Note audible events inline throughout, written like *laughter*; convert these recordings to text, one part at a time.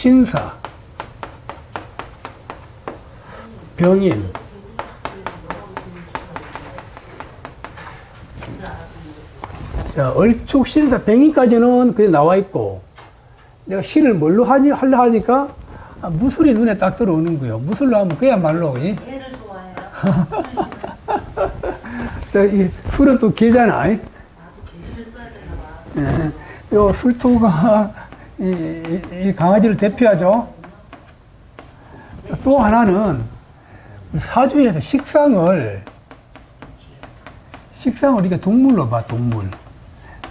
신사, 병인, 자, 얼축, 신사, 병인까지는 그게 나와 있고, 내가 신을 뭘로 하니, 하려 하니까, 아, 무술이 눈에 딱 들어오는 거예요. 무술로 하면 그야말로, 이, 얘를 좋아해요. *laughs* 이 술은 또 봐. 예, 요 술토가 이, 이- 이 강아지를 대표하죠. 또 하나는 사주에서 식상을 식상을 이렇게 동물로 봐 동물.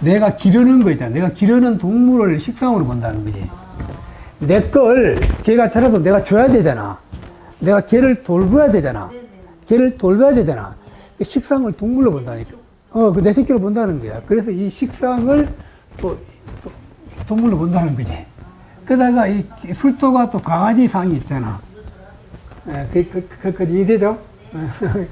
내가 기르는 거 있잖아. 내가 기르는 동물을 식상으로 본다는 거지. 내 걸 걔가 자라도 내가 줘야 되잖아. 내가 걔를 돌봐야 되잖아. 걔를 돌봐야 되잖아. 그 식상을 동물로 본다니까. 어, 그 내 새끼로 본다는 거야. 그래서 이 식상을 또, 또 동물로 본다는 거지. 그러다가 이 술토가 또 강아지 상이 있잖아. 예, 그, 그, 그, 그, 이해되죠? *laughs*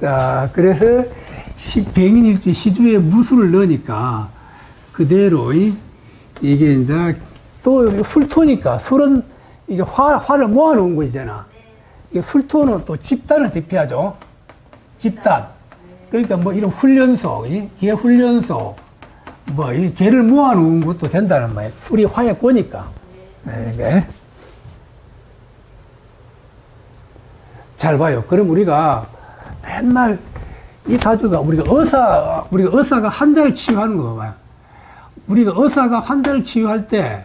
자, 그래서 시, 병인일주 시주에 무술을 넣으니까 그대로 이, 이게 이제 또 술토니까 술은 이게 화, 화를 모아놓은 거잖아. 이게 술토는 또 집단을 대표하죠. 집단. 그러니까 뭐 이런 훈련소, 이개 훈련소, 뭐 이 개를 모아놓은 것도 된다는 말이에요. 술이 화에 꼬니까. 네, 네. 잘 봐요. 그럼 우리가 맨날 이 사주가 우리가 의사, 우리가 의사가 환자를 치유하는 거 봐요. 우리가 의사가 환자를 치유할 때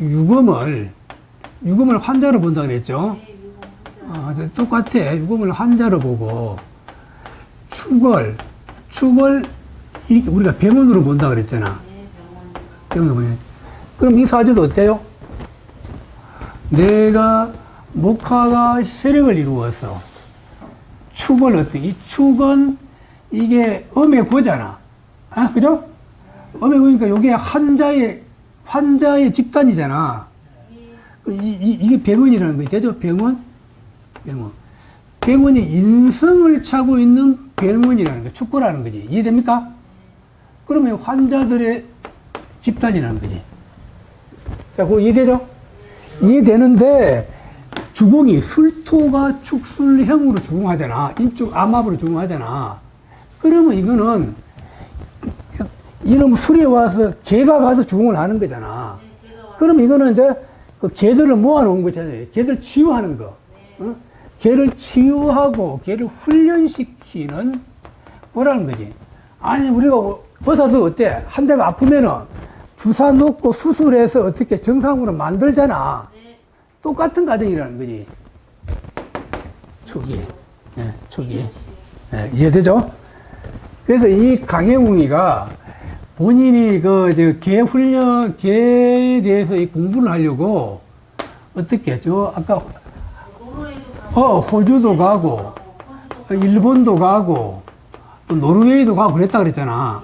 유검을, 유검을 환자로 본다 그랬죠? 어, 똑같아. 유검을 환자로 보고, 축을, 축을 이렇게 우리가 병원으로 본다 그랬잖아. 병원으로 보냐. 그럼 이 사주도 어때요? 내가 목화가 세력을 이루어서 축을 어떻게, 이 축은 이게 음의 고잖아. 아, 그죠? 음의 고니까 이게 환자의, 환자의 집단이잖아. 이, 이, 이게 병원이라는 거 되죠? 병원? 병원. 병원이 인성을 차고 있는 병원이라는 거, 축구라는 거지. 이해됩니까? 그러면 환자들의 집단이라는 거지. 자, 그거 이해되죠? 이해되는데, 주공이 술토가 축술형으로 주공하잖아. 인쪽 암압으로 주공하잖아. 그러면 이거는, 이놈 술에 와서 개가 가서 주공을 하는 거잖아. 그럼 이거는 이제 그 개들을 모아놓은 거잖아요. 개들 치유하는 거. 어? 개를 치유하고 개를 훈련시키는 뭐라는 거지. 아니, 우리가 의사서 어때? 한 대가 아프면은 주사 놓고 수술해서 어떻게 정상으로 만들잖아. 똑같은 과정이라는 거지. 초기. 예, 초기. 예, 이해되죠? 그래서 이 강혜웅이가 본인이 그, 저, 개 훈련, 개에 대해서 이 공부를 하려고 어떻게 했죠? 아까, 가고 어, 호주도 가고, 일본도 가고, 또 노르웨이도 가고 그랬다 그랬잖아.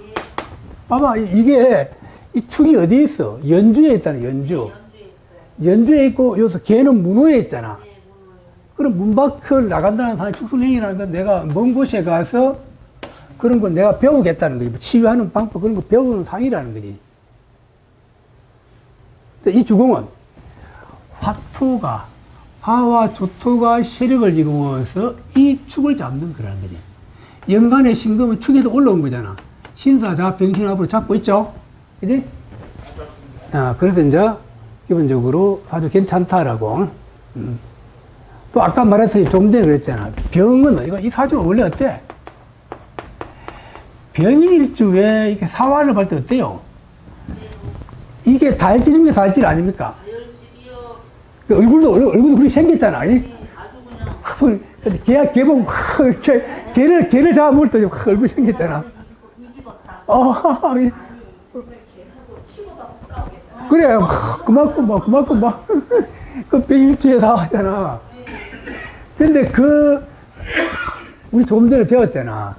봐봐, 이- 이게, 이 축이 어디에 있어? 연주에 있잖아, 연주. 연주에 있고, 여기서 개는 문호에 있잖아. 그럼 문 밖을 나간다는 사람이 축술행위라는 건 내가 먼 곳에 가서 그런 걸 내가 배우겠다는 거지. 뭐 치유하는 방법, 그런 거 배우는 상이라는 거지. 이 주공은 화토가, 화와 조토가 세력을 이루어서 이 축을 잡는 거라는 거지. 연간의 신금은 축에서 올라온 거잖아. 신사자 병신합으로 잡고 있죠? 그지? 아, 그래서 이제 기본적으로 아주 괜찮다라고. 음. 또 아까 말했듯이 좀 전에 그랬잖아. 병은, 이거 이 사주가 원래 어때? 병일주에 이렇게 사활을 볼때 어때요? 이게 달질이면 달질 아닙니까? 그 얼굴도, 얼- 얼굴도 그렇게 생겼잖아. 그냥 근데 걔, 걔 보면, 확 이렇게, 걔를, 걔를 잡아먹을 때 확 얼굴 생겼잖아. 어, 이- *laughs* 그래, 막, 그만큼 막, 그만큼 막, *laughs* 그 백일주에 사왔잖아. 근데 그, 우리 조금 전에 배웠잖아.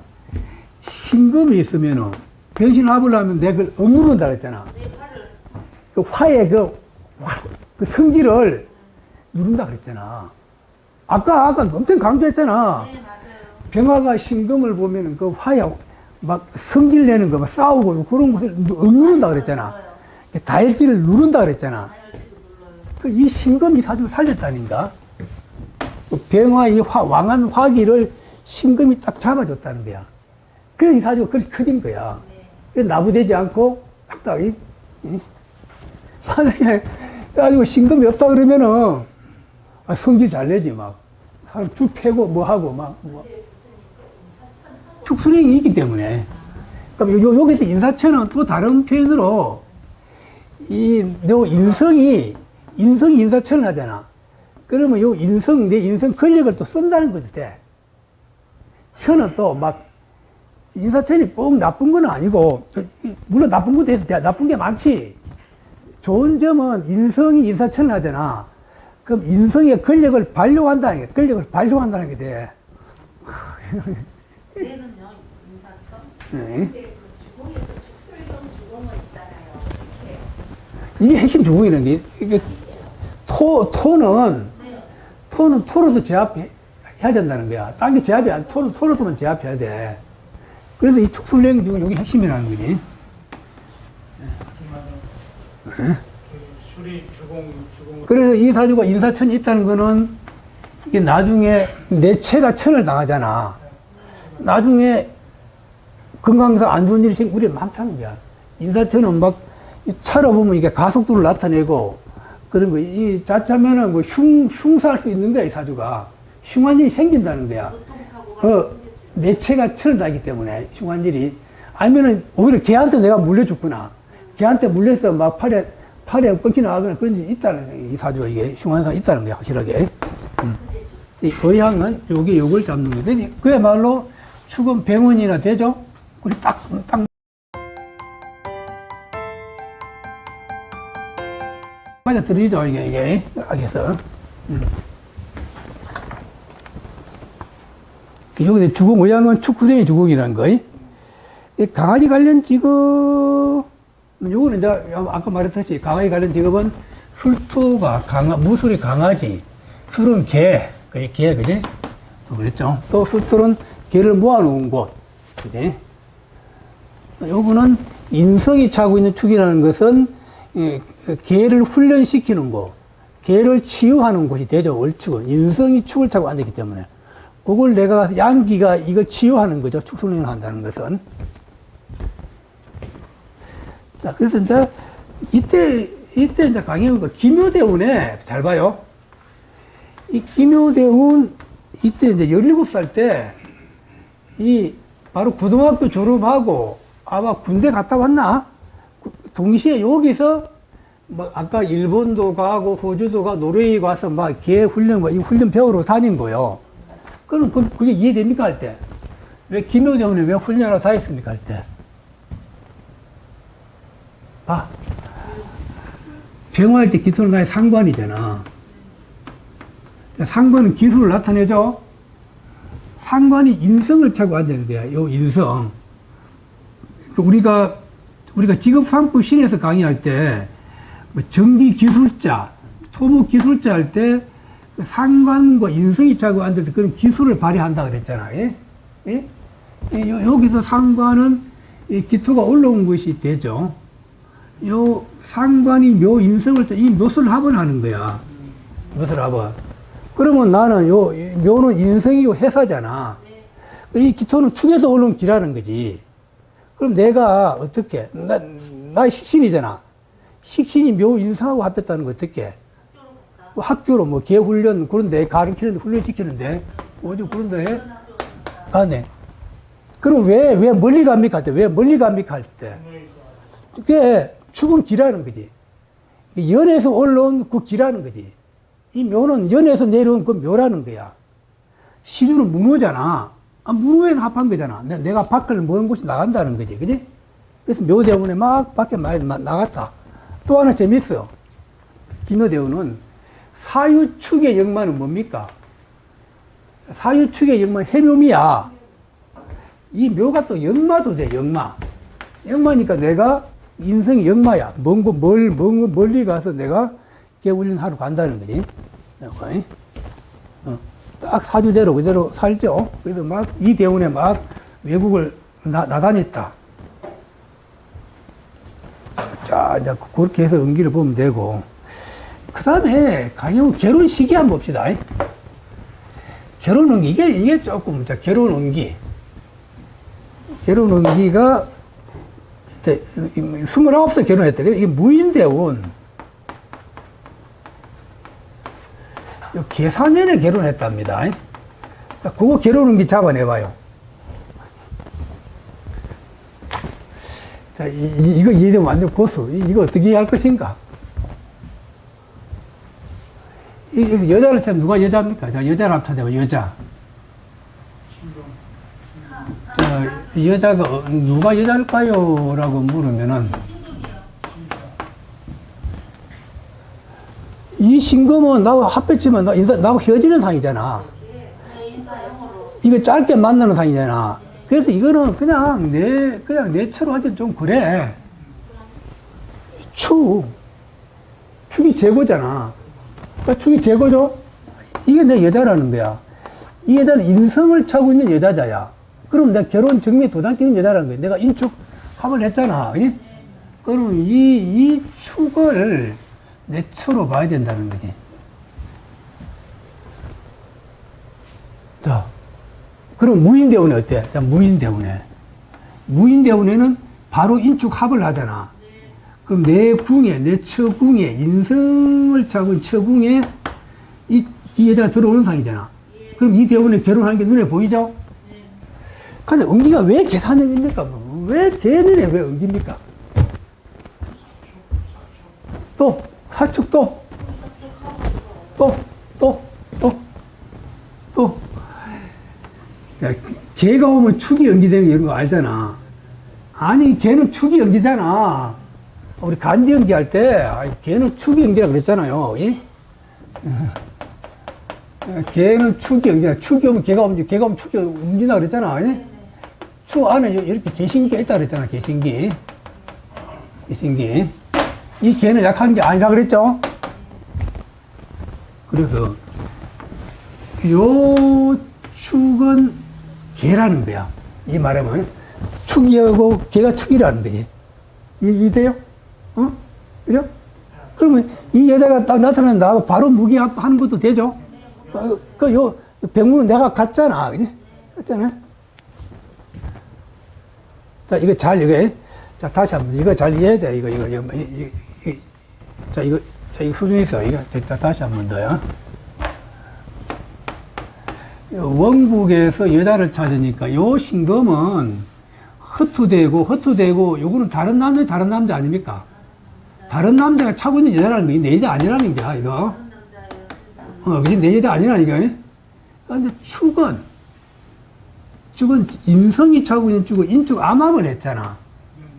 신금이 있으면은, 변신을 하려면 내가 그걸 억누른다 그랬잖아. 그 화의 그, 화, 그 성질을 누른다 그랬잖아. 아까, 아까 엄청 강조했잖아. 네. 병화가 신금을 보면은 그 화에 막 성질 내는 거, 막 싸우고 그런 것을 누- 억누른다 그랬잖아. 다혈질을 누른다 그랬잖아. 그 이 신금이 사주를 살렸다는가? 그 병화 이 화, 왕한 화기를 신금이 딱 잡아줬다는 거야. 그래서 이 사주가 그렇게 커진 거야. 그래서 나부되지 않고 딱딱, 이, 이. 만약에, 가지고 신금이 없다 그러면은, 아, 성질 잘 내지, 막. 사람 쭉 패고, 뭐 하고, 막, 뭐. 축순행이 있기 때문에. 그럼 요, 여기서 인사체는 또 다른 표현으로, 이, 너 인성이, 인성이 인사체를 하잖아. 그러면 요 인성, 내 인성 권력을 또 쓴다는 거지, 돼. 천은 또 막, 인사천이 꼭 나쁜 건 아니고, 물론 나쁜 것도. 나쁜 게 많지. 좋은 점은 인성이 인사천을 하잖아. 그럼 인성의 권력을 발휘한다는 게, 권력을 발휘한다는 게 돼. 쟤는요 인사천. 네. 근데 그 주공에서 축술형 주공은 있잖아요. 이렇게 이게 핵심 주공이라는 게, 이게 토, 토는, 네. 토는 토로서 제압해야 된다는 거야. 딴 게 제압이 안, 토, 토로서만 제압해야 돼. 그래서 이 축술행 중에 여기 핵심이라는 거지. 그 술이 주공 그래서 이 사주가 인사천이 있다는 거는 이게 나중에 내체가 천을 당하잖아. 나중에 건강상 안 좋은 일이 생기 우리 많다는 거야. 인사천은 막 차로 보면 이게 가속도를 나타내고 그런 거. 이 자차면은 뭐 흉, 흉사할 수 있는 거야, 이 사주가. 흉한 일이 생긴다는 거야. 그 내체가 천을 나기 때문에 흉한 일이 아니면은 오히려 걔한테 내가 물려줬구나. 걔한테 물려서 막 팔에 팔에 끊기 나가거나 그런 일이 있다는. 이 사주가 이게 흉한 사가 있다는 거야 확실하게. 음. 이 의향은 요게 요걸 잡는 거데 그야말로 축은 병원이나 되죠. 우리 딱딱 맞아 들리죠 이게 이게 악에서. 여기서 주공 의향은 축구생의 주공이라는 거이. 이 강아지 관련 직업, 요거는 이제 아까 말했듯이 강아지 관련 직업은 술토가 강아, 무술이 강아지, 술은 개, 그게 개, 그지? 또 그랬죠. 또 술토는 개를 모아놓은 곳, 그지? 또 요거는 인성이 차고 있는 축이라는 것은 이 개를 훈련시키는 곳, 개를 치유하는 곳이 되죠. 월축은 인성이 축을 차고 앉았기 때문에 그걸 내가 양기가 이걸 치유하는 거죠. 축순행을 한다는 것은. 자, 그래서 이제 이때 이때 이제 강의가 김효대운에 잘 봐요. 이 김효대운 이때 이제 17살 때 이 바로 고등학교 졸업하고 아마 군대 갔다 왔나? 구- 동시에 여기서 뭐 아까 일본도 가고 호주도 가 노르웨이 가서 막 개 훈련 뭐 이 훈련 배우러 다닌 거요. 그럼 그- 그게 이해됩니까 할 때? 왜 김효대원이 왜 훈련하러 다녔습니까 할 때? 봐. 병화할 때 기토는 나의 상관이잖아. 상관은 기술을 나타내죠. 상관이 인성을 차고 앉아야 돼요. 요 인성. 그 우리가 우리가 직업상품 신에서 강의할 때뭐 전기 기술자, 토목 기술자 할 때 상관과 인성이 차고 앉을 때 그런 기술을 발휘한다 그랬잖아. 예? 예? 여기서 상관은 이 기토가 올라온 것이 되죠. 요 상관이 묘 인성을 짜- 이 묘술 합을 거야. 묘술 합을. 그러면 나는 요이 묘는 인성이고 해사잖아. 이 기토는 축에서 올라온 기라는 거지. 그럼 내가 어떻게 나, 나 식신이잖아. 식신이 묘 인성하고 합했다는 거 어떻게? 뭐 학교로 뭐 개훈련 그런데 가르치는데 훈련시키는데 어디 그런데 해? 아, 네. 그럼 왜, 왜 멀리 갑니까? 왜 멀리 갑니까? 할 때? 그게 죽은 기라는 거지. 연에서 올라온 그 기라는 거지. 이 묘는 연에서 내려온 그 묘라는 거야. 시주는 문호잖아. 아, 문호에서 합한 거잖아. 내- 내가 밖을 먼 곳이 나간다는 거지. 그지? 그래서 묘 때문에 막 밖에 많이 마- 나갔다. 또 하나 재밌어. 김효대우는 사유축의 역마는 뭡니까? 사유축의 역마 해묘미야. 이 묘가 또 역마도 돼, 역마. 역마니까 내가 인성이 역마야. 먼 곳, 멀, 멀리 가서 내가 개훈련 하러 간다는 거지. 어, 딱 사주대로 그대로 살죠. 그래서 막 이 대운에 막 외국을 나, 나다녔다. 자, 이제 그렇게 해서 연기를 보면 되고. 그 다음에 강영 결혼 시기 한번 봅시다. 결혼 운기, 이게, 이게 조금, 자, 결혼 운기. 결혼 운기가, 자, 29세 결혼했다. 이게 무인대운. 요 계산년에 결혼했답니다. 자, 그거 결혼 운기 잡아내봐요. 자, 이, 이- 이거 이해되면 완전 고수. 이- 이거 어떻게 할 것인가? 이, 이 여자를 찾으면 누가 여자입니까? 자, 여자를 찾아봐, 여자. 자, 이 여자가 어- 누가 여자일까요? 라고 물으면은, 이 신금은 나하고 합했지만 나 나하고 헤어지는 상이잖아. 이거 짧게 만나는 상이잖아. 그래서 이거는 그냥 내, 그냥 내처로 하기 좀 그래. 축. 축이 재고잖아. 그러니까 축이 재고죠? 이게 내 여자라는 거야. 이 여자는 인성을 차고 있는 여자자야. 그럼 내가 결혼 증명 도장 찍는 여자라는 거야. 내가 인축 합을 했잖아. 그지? 그럼 이, 이 축을 내 처로 봐야 된다는 거지. 자, 그럼 무인대운에 어때? 자, 무인대운에. 무인대운에는 바로 인축합을 하잖아. 그럼 내 궁에, 내 처궁에, 인성을 차고 처궁에 이, 이 여자가 들어오는 상이잖아. 그럼 이 대운에 결혼하는 게 눈에 보이죠? 근데 은기가 왜 계산형입니까? 왜 제눈에 왜 은기입니까? 또, 사축 또, 또, 또, 또, 또. 야, 개가 오면 축이 연기되는 거 이런 거 알잖아. 아니, 개는 축이 연기잖아. 우리 간지 연기할 때, 개는 축이 연기라 그랬잖아요. 예? 어, 개는 축이 연기라. 축이 오면 개가 오면, 개가 오면 축이 움직인다 그랬잖아. 예? 축 안에 이렇게 개신기가 있다 그랬잖아. 개신기. 개신기. 이 개는 약한 게 아니라 그랬죠? 그래서, 요 축은 개라는 거야. 이 말하면 축이하고 개가 축이라는 거지. 이, 이 돼요? 어? 그죠? 그러면 이 여자가 딱 나타나면 나하고 바로 무기하는 것도 되죠? 어, 그, 요, 백문은 내가 갔잖아. 그지? 갔잖아. 자, 이거 잘, 이거, 자, 다시 한 번, 이거 잘 이해해야 돼. 이거, 이거, 이거, 이, 이, 이, 자, 이거, 자, 이거 수준 있어. 이거, 자, 다시 한 번 더요. 원국에서 여자를 찾으니까 요 신금은 헛투되고 헛투되고 요거는 다른 남자 다른 남자 아닙니까? 다른 남자가 차고 있는 여자라는 게 내 여자 아니라는 거야 이거. 어, 그지 내 여자 아니라 이거. 근데 축은 축은 인성이 차고 있는 축은 인축 암합을 했잖아.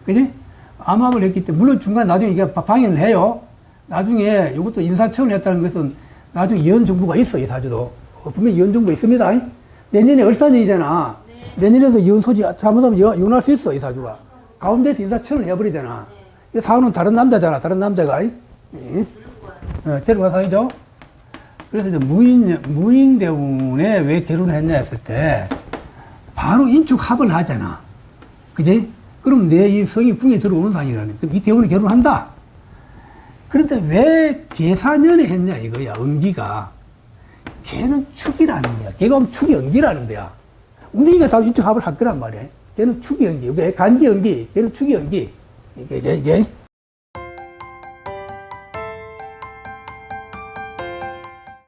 그지? 암합을 했기 때문에 물론 중간 나중에 이게 방해를 해요. 나중에 이것도 인사청을 했다는 것은 나중에 이혼 정부가 있어 이 사주도. 어, 분명히 이혼 정부 있습니다. 내년에 얼산이잖아. 내년에도 이혼 소지 잘못하면 이혼- 이혼할 수 있어 이 사주가. 가운데서 인사청을 해버리잖아. 이 사원은 다른 남자잖아. 다른 남자가. 예? 어, 데려가 사이죠. 그래서 이제 무인 무인 대운에 왜 결혼했냐 했을 때 바로 인축 합을 하잖아. 그지? 그럼 내 이 성이 궁에 들어오는 상이라는. 그럼 이 대운에 결혼한다. 그런데 왜 계사년에 했냐 이거야. 은기가. 걔는 축이라는 거야. 걔가 오면 축이 연기라는 거야. 우리가 다 인축 합을 할 거란 말이야. 걔는 축이 연기. 왜? 간지 연기. 걔는 축이 연기. 이게, 이게, 이게.